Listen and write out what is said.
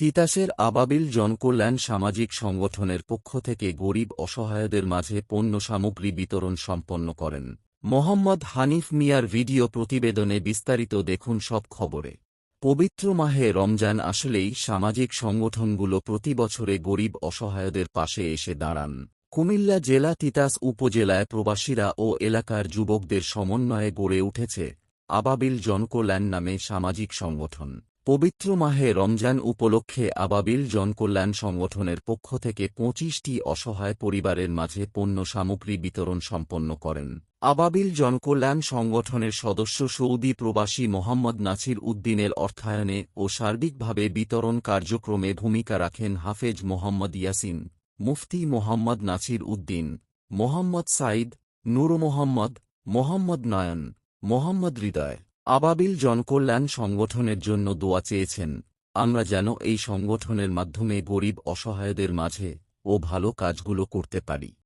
তিতাসের আবাবিল জনকল্যাণ সামাজিক সংগঠনের পক্ষ থেকে গরিব অসহায়দের মাঝে পণ্য সামগ্রী বিতরণ সম্পন্ন করেন। মোহাম্মদ হানিফ মিয়ার ভিডিও প্রতিবেদনে বিস্তারিত দেখুন সব খবরে। পবিত্র মাহে রমজান আসলেই সামাজিক সংগঠনগুলো প্রতি বছরে গরিব অসহায়দের পাশে এসে দাঁড়ান। কুমিল্লা জেলা তিতাস উপজেলায় প্রবাসীরা ও এলাকার যুবকদের সমন্বয়ে গড়ে উঠেছে আবাবিল জনকল্যাণ নামে সামাজিক সংগঠন। পবিত্র মাহে রমজান উপলক্ষে আবাবিল জনকল্যাণ সংগঠনের পক্ষ থেকে পঁচিশটি অসহায় পরিবারের মাঝে পণ্য সামগ্রী বিতরণ সম্পন্ন করেন। আবাবিল জনকল্যাণ সংগঠনের সদস্য সৌদি প্রবাসী মোহাম্মদ নাছির উদ্দিনের অর্থায়নে ও সার্বিকভাবে বিতরণ কার্যক্রমে ভূমিকা রাখেন হাফেজ মোহাম্মদ ইয়াসিন, মুফতি মোহাম্মদ নাছির উদ্দিন, মোহাম্মদ সাইদ নূর মোহাম্মদ মোহাম্মদ নয়ন, মোহাম্মদ হৃদয়। আবাবিল জনকল্যাণ সংগঠনের জন্য দোয়া চেয়েছেন, আমরা যেন এই সংগঠনের মাধ্যমে গরিব অসহায়দের মাঝে ও ভালো কাজগুলো করতে পারি।